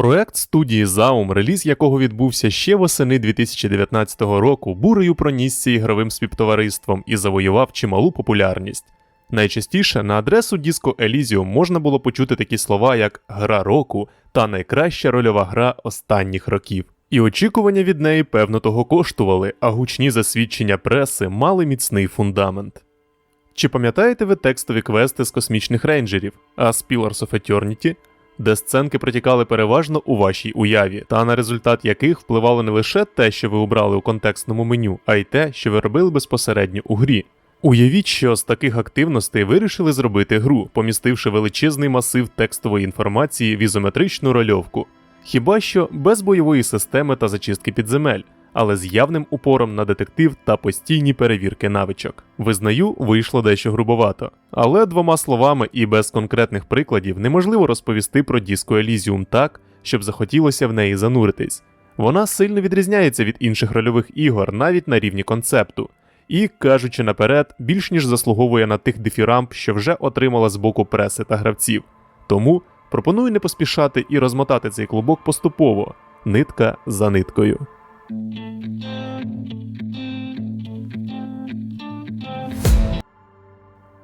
Проект студії Zaum, реліз якого відбувся ще восени 2019 року, бурею пронісся ігровим співтовариством і завоював чималу популярність. Найчастіше на адресу Disco Elysium можна було почути такі слова, як гра року та найкраща рольова гра останніх років. І очікування від неї певно того коштували, а гучні засвідчення преси мали міцний фундамент. Чи пам'ятаєте ви текстові квести з космічних рейнджерів, а з Pillars of Eternity, де сценки протікали переважно у вашій уяві, та на результат яких впливало не лише те, що ви обрали у контекстному меню, а й те, що ви робили безпосередньо у грі. Уявіть, що з таких активностей вирішили зробити гру, помістивши величезний масив текстової інформації в ізометричну рольовку. Хіба що без бойової системи та зачистки підземель, але з явним упором на детектив та постійні перевірки навичок. Визнаю, вийшло дещо грубовато. Але двома словами і без конкретних прикладів неможливо розповісти про Disco Elysium так, щоб захотілося в неї зануритись. Вона сильно відрізняється від інших рольових ігор навіть на рівні концепту. І, кажучи наперед, більш ніж заслуговує на тих дифірамб, що вже отримала з боку преси та гравців. Тому пропоную не поспішати і розмотати цей клубок поступово, нитка за ниткою.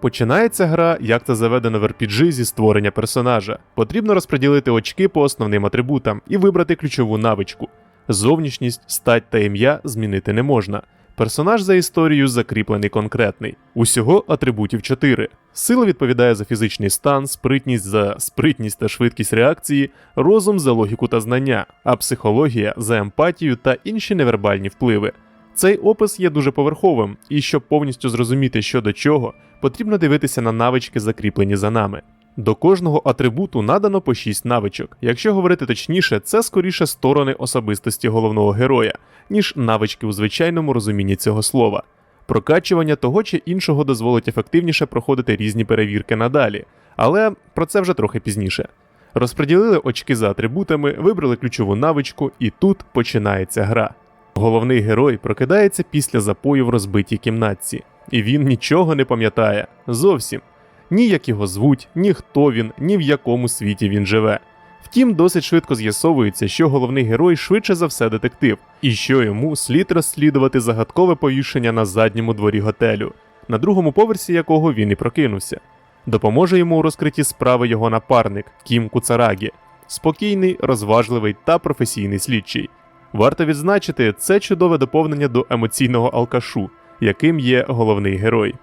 Починається гра, як це заведено в RPG зі створення персонажа. Потрібно розподілити очки по основним атрибутам і вибрати ключову навичку. Зовнішність, стать та ім'я змінити не можна. Персонаж за історією закріплений конкретний. Усього атрибутів 4. Сила відповідає за фізичний стан, спритність за спритність та швидкість реакції, розум за логіку та знання, а психологія за емпатію та інші невербальні впливи. Цей опис є дуже поверховим, і щоб повністю зрозуміти, що до чого, потрібно дивитися на навички, закріплені за нами. До кожного атрибуту надано по 6 навичок. Якщо говорити точніше, це скоріше сторони особистості головного героя, ніж навички у звичайному розумінні цього слова. Прокачування того чи іншого дозволить ефективніше проходити різні перевірки надалі, але про це вже трохи пізніше. Розподілили очки за атрибутами, вибрали ключову навичку, і тут починається гра. Головний герой прокидається після запою в розбитій кімнатці, і він нічого не пам'ятає зовсім. Ні як його звуть, ні хто він, ні в якому світі він живе. Втім, досить швидко з'ясовується, що головний герой швидше за все детектив, і що йому слід розслідувати загадкове повішення на задньому дворі готелю, на другому поверсі якого він і прокинувся. Допоможе йому у розкритті справи його напарник Кім Куцарагі, спокійний, розважливий та професійний слідчий. Варто відзначити, це чудове доповнення до емоційного алкашу, яким є головний герой.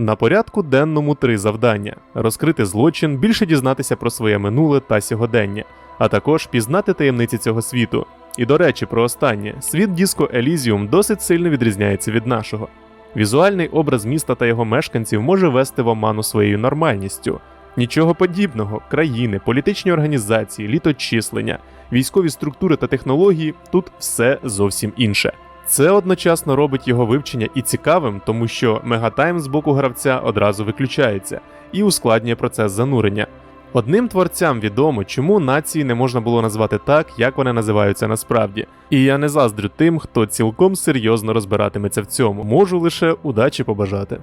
На порядку денному три завдання: розкрити злочин, більше дізнатися про своє минуле та сьогодення, а також пізнати таємниці цього світу. І до речі, про останнє: світ Disco Elysium досить сильно відрізняється від нашого. Візуальний образ міста та його мешканців може вести в оману своєю нормальністю. Нічого подібного, країни, політичні організації, літочислення, військові структури та технології тут все зовсім інше. Це одночасно робить його вивчення і цікавим, тому що мегатайм з боку гравця одразу виключається і ускладнює процес занурення. Одним творцям відомо, чому нації не можна було назвати так, як вони називаються насправді. І я не заздрю тим, хто цілком серйозно розбиратиметься в цьому, можу лише удачі побажати.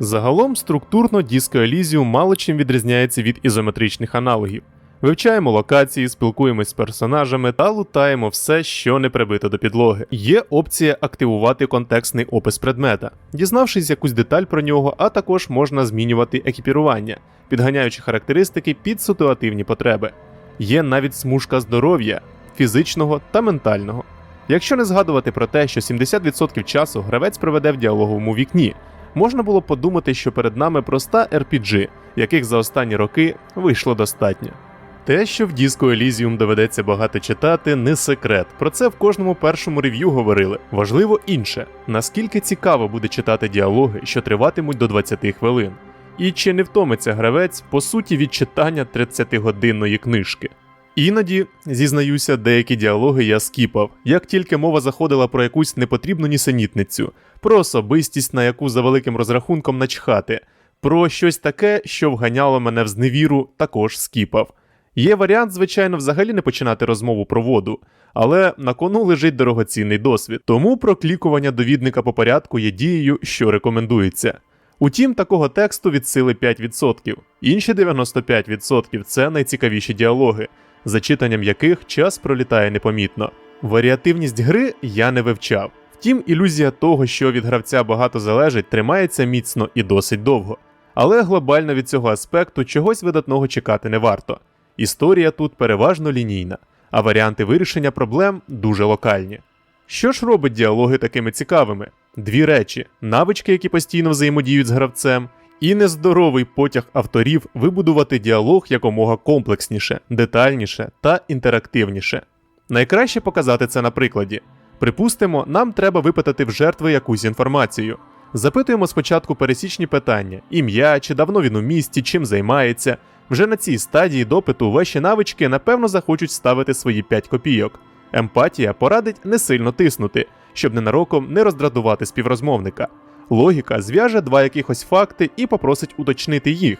Загалом структурно Disco Elysium мало чим відрізняється від ізометричних аналогів. Вивчаємо локації, спілкуємось з персонажами та лутаємо все, що не прибито до підлоги. Є опція активувати контекстний опис предмета, дізнавшись якусь деталь про нього, а також можна змінювати екіпірування, підганяючи характеристики під ситуативні потреби. Є навіть смужка здоров'я, фізичного та ментального. Якщо не згадувати про те, що 70% часу гравець проведе в діалоговому вікні, можна було подумати, що перед нами проста RPG, яких за останні роки вийшло достатньо. Те, що в Disco Elysium доведеться багато читати, не секрет. Про це в кожному першому рев'ю говорили. Важливо інше, наскільки цікаво буде читати діалоги, що триватимуть до 20 хвилин. І чи не втомиться гравець по суті від читання 30-годинної книжки. Іноді, зізнаюся, деякі діалоги я скіпав, як тільки мова заходила про якусь непотрібну нісенітницю, про особистість, на яку за великим розрахунком начхати, про щось таке, що вганяло мене в зневіру, також скіпав. Є варіант, звичайно, взагалі не починати розмову про воду, але на кону лежить дорогоцінний досвід, тому проклікування довідника по порядку є дією, що рекомендується. Утім, такого тексту від сили 5%. Інші 95% це найцікавіші діалоги, за читанням яких час пролітає непомітно. Варіативність гри я не вивчав. Втім, ілюзія того, що від гравця багато залежить, тримається міцно і досить довго. Але глобально від цього аспекту чогось видатного чекати не варто. Історія тут переважно лінійна, а варіанти вирішення проблем дуже локальні. Що ж робить діалоги такими цікавими? Дві речі: навички, які постійно взаємодіють з гравцем, і нездоровий потяг авторів вибудувати діалог якомога комплексніше, детальніше та інтерактивніше. Найкраще показати це на прикладі. Припустимо, нам треба випитати в жертви якусь інформацію. Запитуємо спочатку пересічні питання: ім'я, чи давно він у місті, чим займається. Вже на цій стадії допиту ваші навички напевно захочуть ставити свої 5 копійок. Емпатія порадить не сильно тиснути, щоб ненароком не роздратувати співрозмовника. Логіка зв'яже два якихось факти і попросить уточнити їх,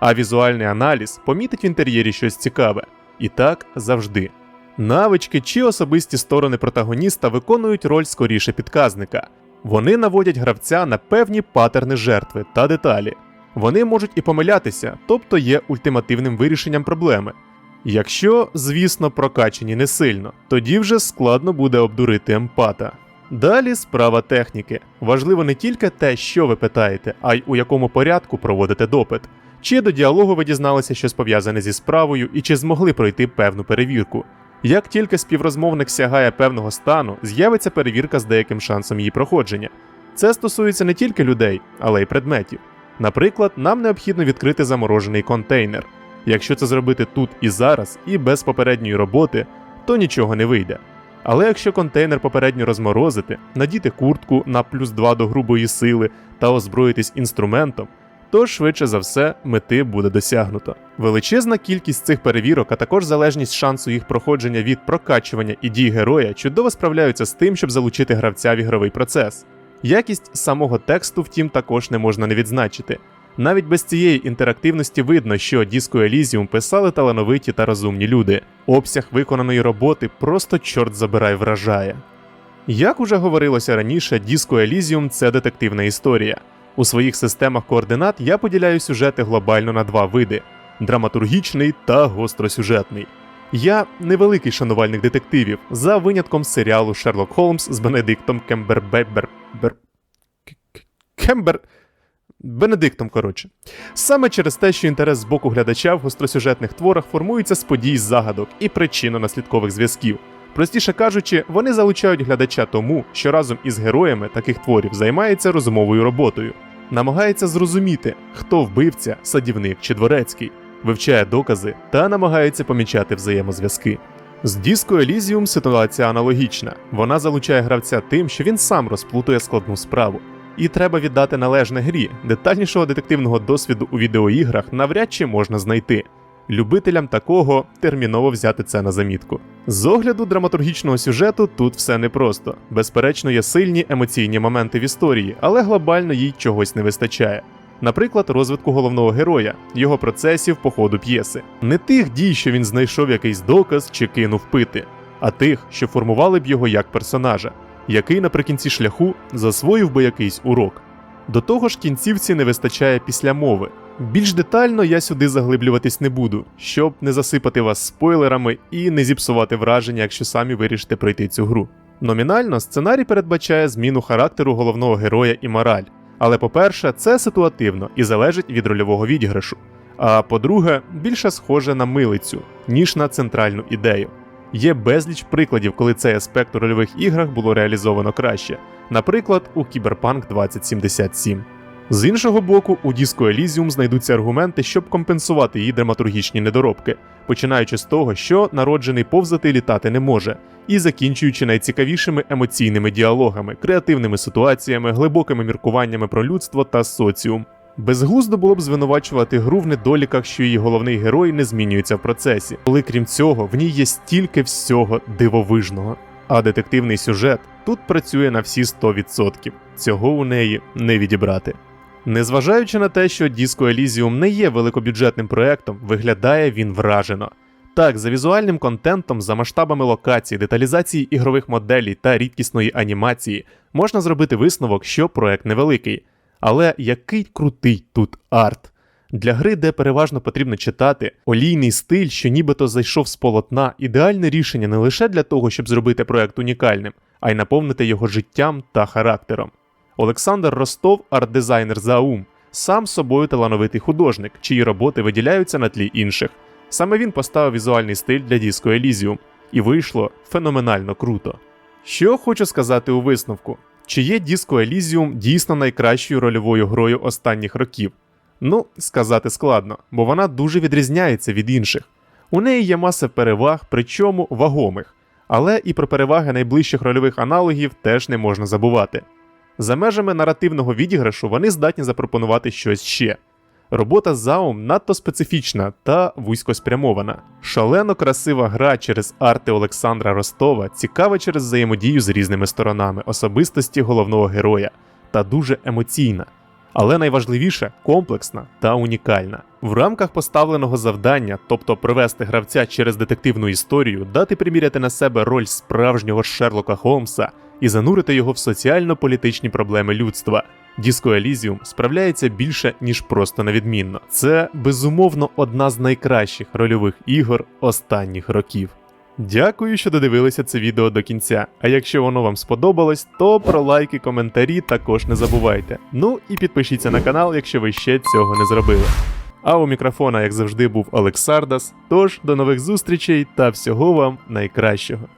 а візуальний аналіз помітить в інтер'єрі щось цікаве. І так завжди. Навички чи особисті сторони протагоніста виконують роль скоріше підказника. Вони наводять гравця на певні патерни жертви та деталі. Вони можуть і помилятися, тобто є ультимативним вирішенням проблеми. Якщо, звісно, прокачені не сильно, тоді вже складно буде обдурити емпата. Далі справа техніки. Важливо не тільки те, що ви питаєте, а й у якому порядку проводите допит. Чи до діалогу ви дізналися щось пов'язане зі справою і чи змогли пройти певну перевірку. Як тільки співрозмовник сягає певного стану, з'явиться перевірка з деяким шансом її проходження. Це стосується не тільки людей, але й предметів. Наприклад, нам необхідно відкрити заморожений контейнер. Якщо це зробити тут і зараз, і без попередньої роботи, то нічого не вийде. Але якщо контейнер попередньо розморозити, надіти куртку на плюс 2 до грубої сили та озброїтись інструментом, то швидше за все мети буде досягнуто. Величезна кількість цих перевірок, а також залежність шансу їх проходження від прокачування і дій героя чудово справляються з тим, щоб залучити гравця в ігровий процес. Якість самого тексту, втім, також не можна не відзначити. Навіть без цієї інтерактивності видно, що Disco Elysium писали талановиті та розумні люди. Обсяг виконаної роботи просто чорт забирай вражає. Як уже говорилося раніше, Disco Elysium – це детективна історія. У своїх системах координат я поділяю сюжети глобально на два види: драматургічний та гостросюжетний. Я невеликий шанувальник детективів, за винятком серіалу Шерлок Холмс з Бенедиктом Кембербебер. Бер... Кембер. Бенедиктом, коротше. Саме через те, що інтерес з боку глядача в гостросюжетних творах формується з подій загадок і причинно-наслідкових зв'язків. Простіше кажучи, вони залучають глядача тому, що разом із героями таких творів займається розумовою роботою, намагається зрозуміти, хто вбивця, садівник чи дворецький, вивчає докази та намагається помічати взаємозв'язки. З Disco Elysium ситуація аналогічна. Вона залучає гравця тим, що він сам розплутує складну справу. І треба віддати належне грі. Детальнішого детективного досвіду у відеоіграх навряд чи можна знайти. Любителям такого терміново взяти це на замітку. З огляду драматургічного сюжету тут все непросто. Безперечно, є сильні емоційні моменти в історії, але глобально їй чогось не вистачає. Наприклад, розвитку головного героя, його процесів по ходу п'єси. Не тих дій, що він знайшов якийсь доказ чи кинув пити, а тих, що формували б його як персонажа, який наприкінці шляху засвоїв би якийсь урок. До того ж, кінцівці не вистачає після мови. Більш детально я сюди заглиблюватись не буду, щоб не засипати вас спойлерами і не зіпсувати враження, якщо самі вирішите пройти цю гру. Номінально сценарій передбачає зміну характеру головного героя і мораль. Але по-перше, це ситуативно і залежить від рольового відіграшу. А по-друге, більше схоже на милицю, ніж на центральну ідею. Є безліч прикладів, коли цей аспект у рольових іграх було реалізовано краще, наприклад, у Cyberpunk 2077. З іншого боку, у Disco Elysium знайдуться аргументи, щоб компенсувати її драматургічні недоробки, починаючи з того, що народжений повзати літати не може, і закінчуючи найцікавішими емоційними діалогами, креативними ситуаціями, глибокими міркуваннями про людство та соціум. Безглуздо було б звинувачувати гру в недоліках, що її головний герой не змінюється в процесі, коли крім цього в ній є стільки всього дивовижного. А детективний сюжет тут працює на всі 100%. Цього у неї не відібрати. Незважаючи на те, що Disco Elysium не є великобюджетним проектом, виглядає він вражено. Так, за візуальним контентом, за масштабами локацій, деталізації ігрових моделей та рідкісної анімації можна зробити висновок, що проект невеликий. Але який крутий тут арт. Для гри, де переважно потрібно читати, олійний стиль, що нібито зайшов з полотна, ідеальне рішення не лише для того, щоб зробити проект унікальним, а й наповнити його життям та характером. Олександр Ростов, арт-дизайнер ЗАУМ, сам собою талановитий художник, чиї роботи виділяються на тлі інших. Саме він поставив візуальний стиль для Disco Elysium, і вийшло феноменально круто. Що хочу сказати у висновку: чи є Disco Elysium дійсно найкращою рольовою грою останніх років? Ну, сказати складно, бо вона дуже відрізняється від інших. У неї є маса переваг, причому вагомих, але і про переваги найближчих рольових аналогів теж не можна забувати. За межами наративного відіграшу вони здатні запропонувати щось ще. Робота з заум надто специфічна та вузькоспрямована. Шалено красива гра через арти Олександра Ростова цікава через взаємодію з різними сторонами особистості головного героя та дуже емоційна. Але найважливіше комплексна та унікальна. В рамках поставленого завдання, тобто провести гравця через детективну історію, дати приміряти на себе роль справжнього Шерлока Холмса і занурити його в соціально-політичні проблеми людства. Disco Elysium справляється більше, ніж просто невідмінно. Це безумовно одна з найкращих рольових ігор останніх років. Дякую, що додивилися це відео до кінця. А якщо воно вам сподобалось, то про лайки, коментарі також не забувайте. Ну і підпишіться на канал, якщо ви ще цього не зробили. А у мікрофона, як завжди, був Олексардас. Тож до нових зустрічей та всього вам найкращого.